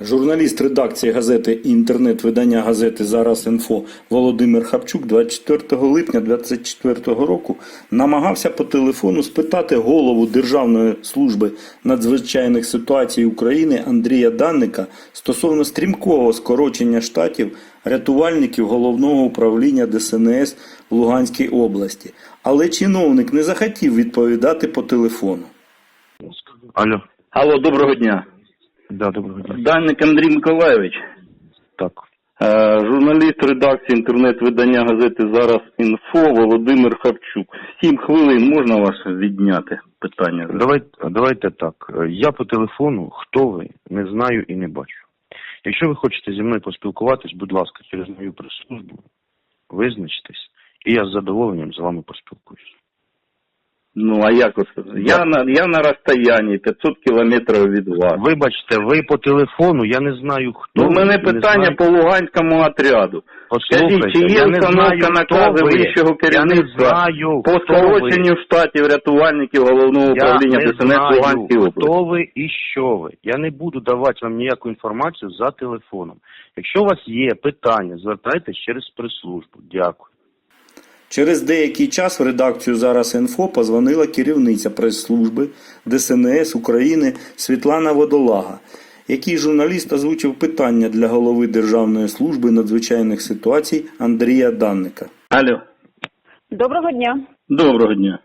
Журналіст редакції газети і інтернет-видання газети Зараз інфо Володимир Хапчук 24 липня 2024 року намагався по телефону спитати голову Державної служби надзвичайних ситуацій України Андрія Данника стосовно стрімкого скорочення штатів рятувальників головного управління ДСНС в Луганській області. Але чиновник не захотів відповідати по телефону. Алло, Алло, доброго дня. Да, доброго дня. Данник Андрій Миколайович, Так, е, журналіст редакції інтернет-видання газети Зараз інфо Володимир Харчук. Сім хвилин можна вас відняти питання? давайте, давайте так. Я по телефону, хто ви, не знаю і не бачу. Якщо ви хочете зі мною поспілкуватись, будь ласка, через мою прес-службу, визначтесь, і я з задоволенням з вами поспілкуюсь. Ну а як? Я на я на розстоянні 500 кілометрів від вас. Вибачте, ви по телефону, я не знаю хто. Ну, у мене питання по Луганському отряду. Послухайте, Скажіть, чи є установка наказу вищого керівництва по скороченню штатів рятувальників головного управління ДСНС Луганської області? хто ви і що ви. Я не буду давати вам ніяку інформацію за телефоном. Якщо у вас є питання, звертайтесь через прес-службу. Дякую. Через деякий час в редакцію Зараз інфо позвонила керівниця прес-служби ДСНС України Світлана Водолага, який журналіст озвучив питання для голови Державної служби надзвичайних ситуацій Андрія Данника. Алло, Доброго дня. доброго дня.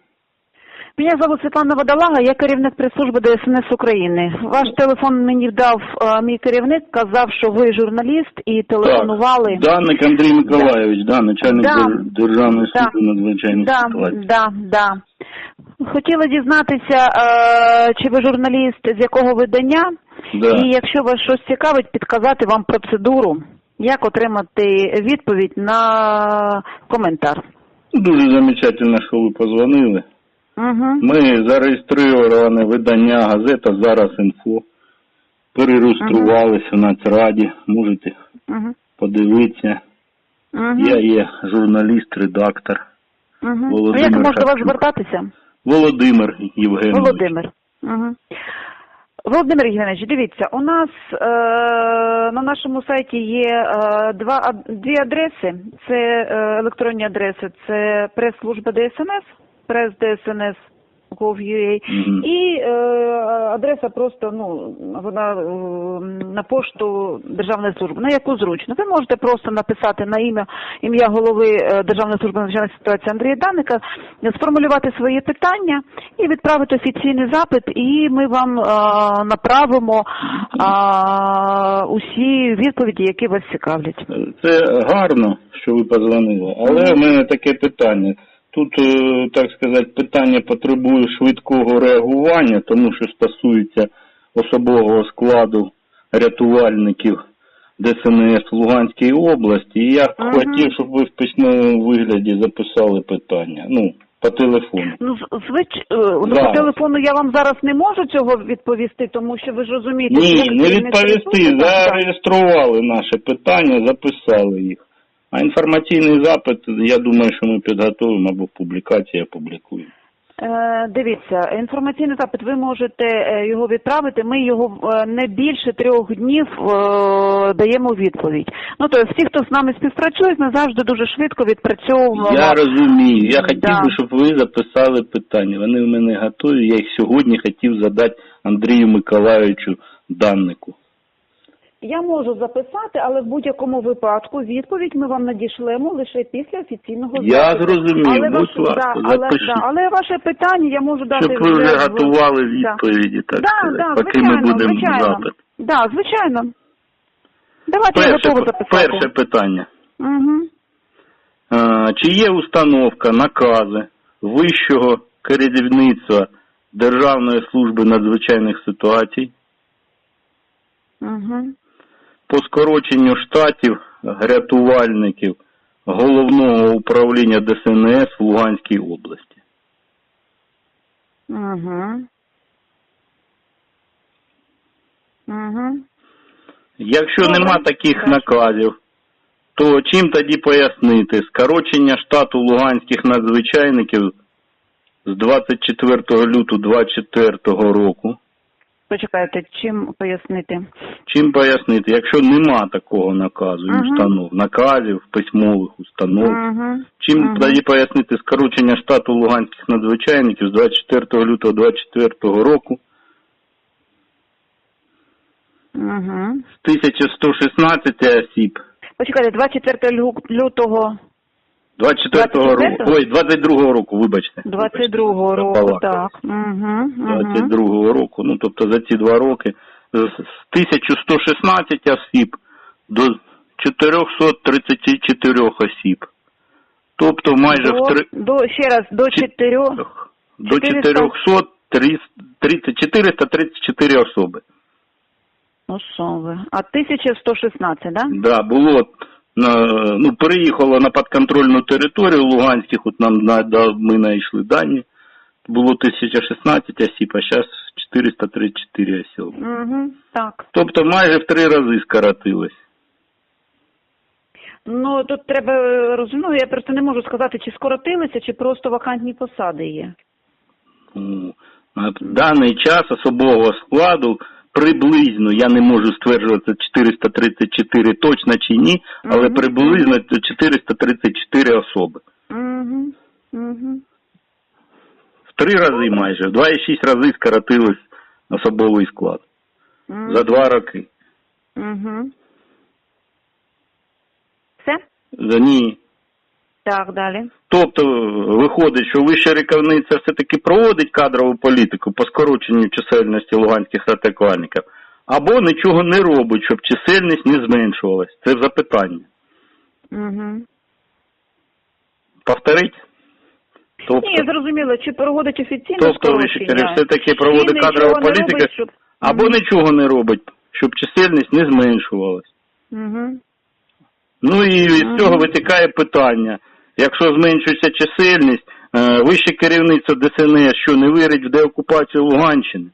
Меня зовут Світлана Водолага, я керівник прес-служби ДСНС України. Ваш телефон мені дав е, мій керівник, казав, що ви журналіст і телефонували. Так, Данник Андрій Миколайович, да, начальник Да. Дер- Державної Да. служби надзвичайних Да, ситуацій. да, да. Хотіла дізнатися, е, чи ви журналіст, з якого видання, Да. і якщо вас щось цікавить, підказати вам процедуру, як отримати відповідь на коментар. Дуже замечательно, що ви позвонили. Угу. Ми зареєстрироване видання газета Зараз інфо. Перереєструвалися в Нацраді. Можете Угу. подивитися. Угу. Я є журналіст, редактор. Угу. Володимир Як можна до вас звертатися? Володимир Євгенович. Володимир. Угу. Володимир Євгенович, дивіться, у нас е, на нашому сайті є е, два, дві адреси. Це е, електронні адреси, це прес-служба ДСНС, прес ДСНС Gov.ua, і е, адреса просто ну вона е, на пошту Державної служби, на яку зручно. Ви можете просто написати на ім'я ім'я голови е, Державної служби надзвичайних ситуацій Андрія Даника, сформулювати свої питання і відправити офіційний запит, і ми вам е, направимо е, усі відповіді, які вас цікавлять. Це гарно, що ви позвонили, але в мене таке питання. Тут, е, так сказати, питання потребує швидкого реагування, тому що стосується особового складу рятувальників ДСНС в Луганській області. І я б хотів, щоб ви в письмовому вигляді записали питання. Ну, по телефону. Ну, звич... е, ну, Да. по телефону я вам зараз не можу цього відповісти, тому що ви ж розумієте, Ні, не відповісти. прес-служби, Зареєстрували наше питання, записали їх. А інформаційний запит, я думаю, що ми підготуємо або в публікації опублікуємо. Е, Дивіться, інформаційний запит, ви можете е, його відправити. Ми його е, не більше трьох днів даємо відповідь. Ну тобто всі, хто з нами співпрацює, ми завжди дуже швидко відпрацьовуємо. Я розумію. Я хотів Да. би, щоб ви записали питання. Вони в мене готові. Я їх сьогодні хотів задати Андрію Миколайовичу Даннику. Я можу записати, але в будь-якому випадку відповідь ми вам надішлемо лише після офіційного Я зрозумів, але будь ваше- ласка, да, але, да, але ваше питання я можу дати Щоб ви вже готували відповіді, так да, сказати, да, поки звичайно, ми будемо звичайно. запит. Да, звичайно. Давайте я готова записати. перше питання. Угу. Е, Чи є установка, накази вищого керівництва Державної служби надзвичайних ситуацій Угу. По скороченню штатів рятувальників головного управління ДСНС в Луганській області? Угу. Угу. Якщо нема таких наказів, то чим тоді пояснити скорочення штату луганських надзвичайників з 24 лютого 24 року Почекайте, чим пояснити? Чим пояснити, якщо нема такого наказу і установ, наказів письмових установ, Угу. чим тоді пояснити скорочення штату луганських надзвичайників з 24 лютого 2024 року Угу. з 1116 осіб Почекайте, 24 лю- лютого 24 року, 24-го? ой, 22 року, вибачте. 22 року, так. Угу. 22 року, ну тобто за ці два роки з з 1116 осіб до 434 осіб. Тобто майже До, в три до, ще раз, до 4. до 400. 430 434 особи. Особи. А 1116, да? Да, було на, ну, переїхало на підконтрольну територію Луганських, от нам на, да, ми знайшли дані. Було 1016 осіб, а зараз 434 осіб. Угу. Так. Тобто майже в три рази скоротилось. Ну, тут треба розуміти, я просто не можу сказати, чи скоротилися, чи просто вакантні посади є. На даний час особового складу приблизно, я не можу стверджувати 434 точно чи ні, але Мгм. приблизно 434 особи. Угу. Угу. В три рази майже, в 2,6 рази скоротилось особовий склад за два роки. Угу. Все? За ні. Так, далі. Тобто виходить, що вища керівниця все-таки проводить кадрову політику по скороченню чисельності луганських атакувальників, або нічого не робить, щоб чисельність не зменшувалась. Це запитання. Угу. Повторить? Тобто, Ні, я зрозуміла, чи проводить офіційне тобто керівниця все-таки проводить кадрову не робить, щоб... або нічого не робить, щоб чисельність не зменшувалась. Угу. Ну і з цього витікає питання. Якщо зменшується чисельність, е, вище керівництво ДСНС що не вірить в деокупацію Луганщини?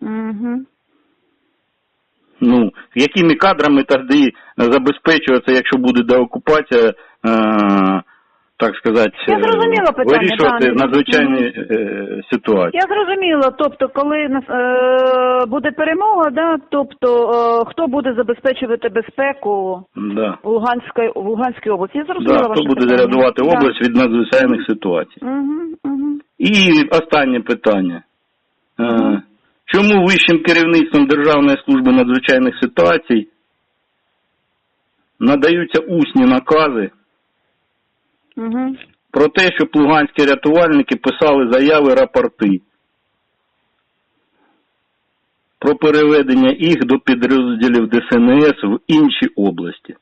Угу. Ну, якими кадрами тоді забезпечуватися, якщо буде деокупація, е, так сказати, Я е, зрозуміла питання, вирішувати да, не- надзвичайні е, ситуації. Я зрозуміла, тобто, коли нас, е, буде перемога, да, тобто е, хто буде забезпечувати безпеку Да. в Луганській, в Луганській області? Я зрозуміла Да, ваше хто буде питання. зарядувати область від надзвичайних ситуацій. Угу, угу. І останнє питання. Е, Чому вищим керівництвом Державної служби надзвичайних ситуацій надаються усні накази Угу. про те, щоб луганські рятувальники писали заяви, рапорти про переведення їх до підрозділів ДСНС в інші області?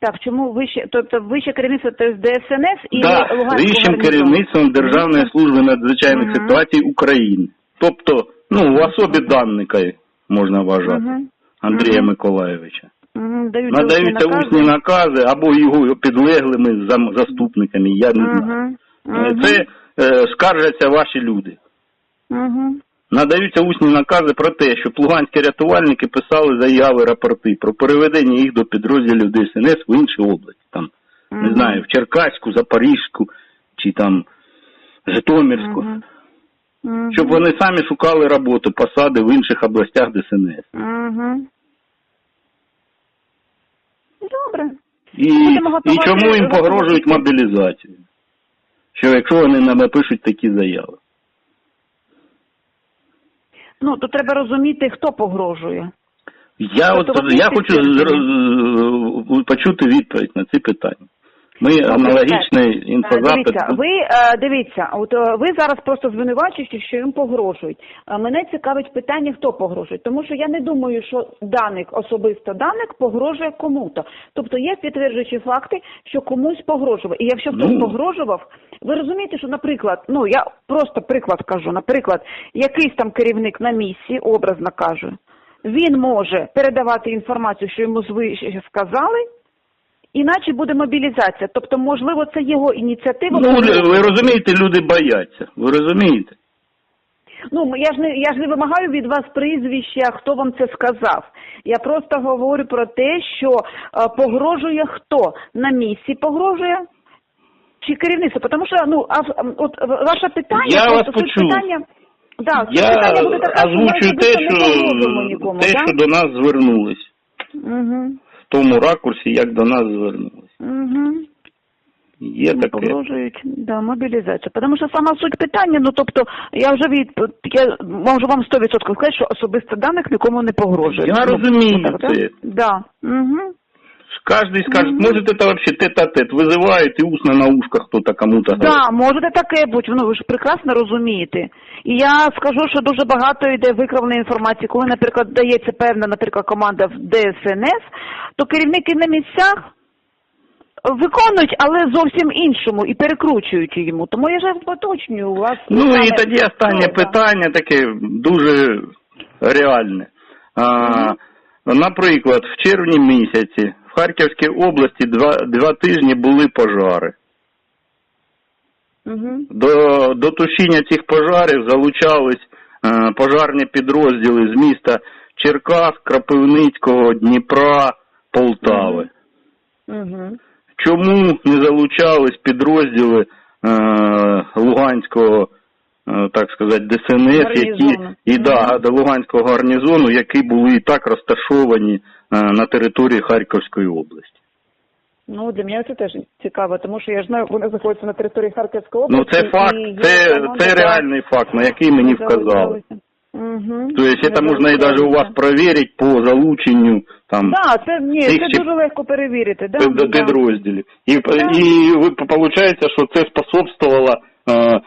Так, чому вище, тобто вище керівництво тобто ДСНС і Да, Луганського вищим керівництвом Державної служби надзвичайних Мгм. ситуацій України. Тобто, ну, в особі данника можна вважати. Мгм. Андрія Мгм. Миколаєвича. Угу. Даються Надаються накази? усні накази або його підлеглими заступниками, я не знаю. Угу. Це е, скаржаться ваші люди. Угу. Надаються усні накази про те, щоб луганські рятувальники писали заяви, рапорти про переведення їх до підрозділів ДСНС в інші області. Там, не знаю, в Черкаську, Запорізьку чи там Житомирську. Угу. Щоб вони самі шукали роботу, посади в інших областях ДСНС. Угу. Добре. І, і чому їм погрожують мобілізацію? Що якщо вони не напишуть такі заяви? Ну, то треба розуміти, хто погрожує. Я Тобто от я хочу почути відповідь на ці питання. Ми аналогічний Е, інфозапит. Дивіться, ви е, дивіться, от е, ви зараз просто звинувачуєте, що їм погрожують. Мене цікавить питання, хто погрожує, тому що я не думаю, що даник, особисто даник, погрожує кому-то. Тобто є підтверджуючі факти, що комусь погрожував. І якщо хтось Ну. погрожував, ви розумієте, що, наприклад, ну я просто приклад кажу, наприклад, якийсь там керівник на місці, образно кажу, він може передавати інформацію, що йому звище сказали. Іначе буде мобілізація. Тобто, можливо, це його ініціатива. Ну, ви розумієте, люди бояться. Ви розумієте? Ну, я ж не я ж не вимагаю від вас прізвища, хто вам це сказав. Я просто говорю про те, що е, погрожує хто на місці погрожує чи керівництво. Тому що ну а от ваше питання Я вас почув. питання. Да, Я питання буде що ми озвучую те, що, нікому, те, да? що до нас звернулись. Угу. Тому ракурсі, як до нас звернулись. Угу. Є таке. погрожують, да, мобілізація. Тому що сама суть питання, ну тобто, я вже від я можу вам 100% сказати, що особисто даних нікому не погрожує. Я Ну, розумію це. Да. Угу. Каждый скажет, Мгм. может это вообще тет-а-тет, вызывает и устно на ушках кто-то кому-то говорит. Да, може таке бути, ну ви ж прекрасно розумієте. І я скажу, що дуже багато йде викривленої інформації. Коли, наприклад, дається певна, наприклад, команда в ДСНС, то керівники на місцях виконують, але зовсім іншому і перекручують йому. Тому я ж поточнюю у вас. Ну саме і тоді останнє що, да. питання таке дуже реальне. А, Наприклад, в червні місяці в Харківській області два, два тижні були пожари. Мгм. До, до тушіння цих пожарів залучались е, пожарні підрозділи з міста Черкас, Кропивницького, Дніпра, Полтави. Мгм. Чому не залучались підрозділи е, Луганського, так сказати, ДСНС, які і да, до Луганського гарнізону, які були і так розташовані е, на території Харківської області? Ну, для мене це теж цікаво, тому що я ж знаю, вони знаходяться на території Харківської області. Ну це факт, і це, команда, це реальний факт, на який мені вказали. Угу. То есть это можно и даже у вас проверить по залученню там Да, це ні, цих це чи- дуже легко перевірити. Да, да. підрозділів. І, Да. і ви получається, що це способствовало, е,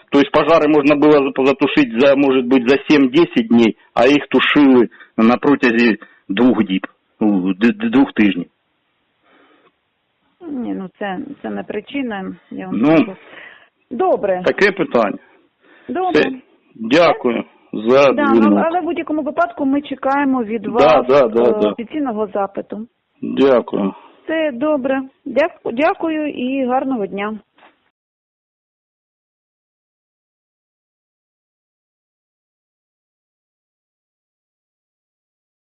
то есть пожари можна було затушити за, може бути, за 7-10 днів, а їх тушили на протязі двох діб, двох тижнів. Ні, ну це, це не причина. Я вам Ну, скажу. Добре, Таке питання. добре. Все. Дякую за Да, ну, але в будь-якому випадку ми чекаємо від Да, вас да, да, е, да. офіційного запиту. Дякую. Це добре. Дяку- Дякую і гарного дня.